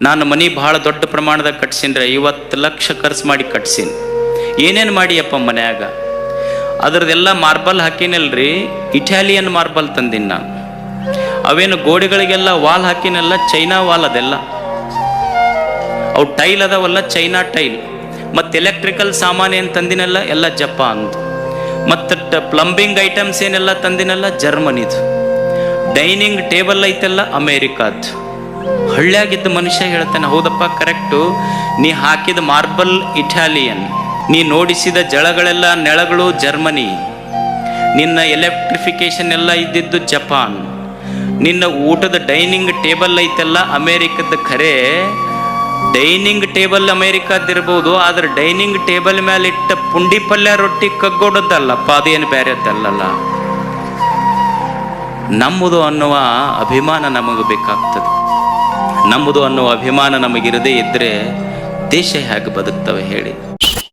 ನಾನು ಮನಿ ಬಹಳ ದೊಡ್ಡ ಪ್ರಮಾಣದಾಗ ಕಟ್ಸಿನ್ರಿ, ಐವತ್ತು ಲಕ್ಷ ಖರ್ಚು ಮಾಡಿ ಕಟ್ಸಿನ್. ಏನೇನು ಮಾಡಿಯಪ್ಪ ಮನ್ಯಾಗ? ಅದ್ರದ್ದೆಲ್ಲ ಮಾರ್ಬಲ್ ಹಾಕಿನಲ್ರಿ, ಇಟಾಲಿಯನ್ ಮಾರ್ಬಲ್ ತಂದಿನ ನಾನು. ಅವೇನು ಗೋಡೆಗಳಿಗೆಲ್ಲ ವಾಲ್ ಹಾಕಿನಲ್ಲ, ಚೈನಾ ವಾಲ್ ಅದೆಲ್ಲ. ಅವು ಟೈಲ್ ಅದಾವಲ್ಲ, ಚೈನಾ ಟೈಲ್. ಮತ್ತು ಎಲೆಕ್ಟ್ರಿಕಲ್ ಸಾಮಾನು ಏನು ತಂದಿನಲ್ಲ, ಎಲ್ಲ ಜಪಾನ್ ಮತ್ತು ಪ್ಲಂಬಿಂಗ್ ಐಟಮ್ಸ್ ಏನೆಲ್ಲ ತಂದಿನಲ್ಲ, ಜರ್ಮನಿದು. Dining table ಐತೆಲ್ಲ, ಅಮೇರಿಕಾದ್. ಹಳ್ಳಿಯಾಗಿದ್ದ ಮನುಷ್ಯ ಹೇಳ್ತಾನೆ, ಹೌದಪ್ಪ, ಕರೆಕ್ಟು. ನೀ ಹಾಕಿದ ಮಾರ್ಬಲ್ ಇಟಾಲಿಯನ್. ನೀ ನೋಡಿಸಿದ ಜಳಗಳೆಲ್ಲ ನೆಳಗಳು ಜರ್ಮನಿ. ನಿನ್ನ ಎಲೆಕ್ಟ್ರಿಫಿಕೇಶನ್ ಎಲ್ಲ ಇದ್ದಿದ್ದು ಜಪಾನ್. ನಿನ್ನ ಊಟದ ಡೈನಿಂಗ್ ಟೇಬಲ್ ಐತೆಲ್ಲ ಅಮೇರಿಕದ ಖರೆ ಡೈನಿಂಗ್ ಟೇಬಲ್ ಅಮೇರಿಕಾದಿರ್ಬೋದು ಆದ್ರೆ ಡೈನಿಂಗ್ ಟೇಬಲ್ ಮೇಲೆ ಇಟ್ಟ ಪುಂಡಿ ಪಲ್ಯ ರೊಟ್ಟಿ ಕಗ್ಗೊಡೋದಲ್ಲಪ್ಪ ಅದೇನು ಬೇರೆದಲ್ಲಲ್ಲ ನಮ್ಮದು ಅನ್ನುವ ಅಭಿಮಾನ ನಮಗೆ ಬೇಕಾಗ್ತದೆ. ನಮ್ಮದು ಅನ್ನುವ ಅಭಿಮಾನ ನಮಗಿರದೇ ಇದ್ದರೆ ದೇಶ ಹೇಗೆ ಬದುಕ್ತವೆ ಹೇಳಿ.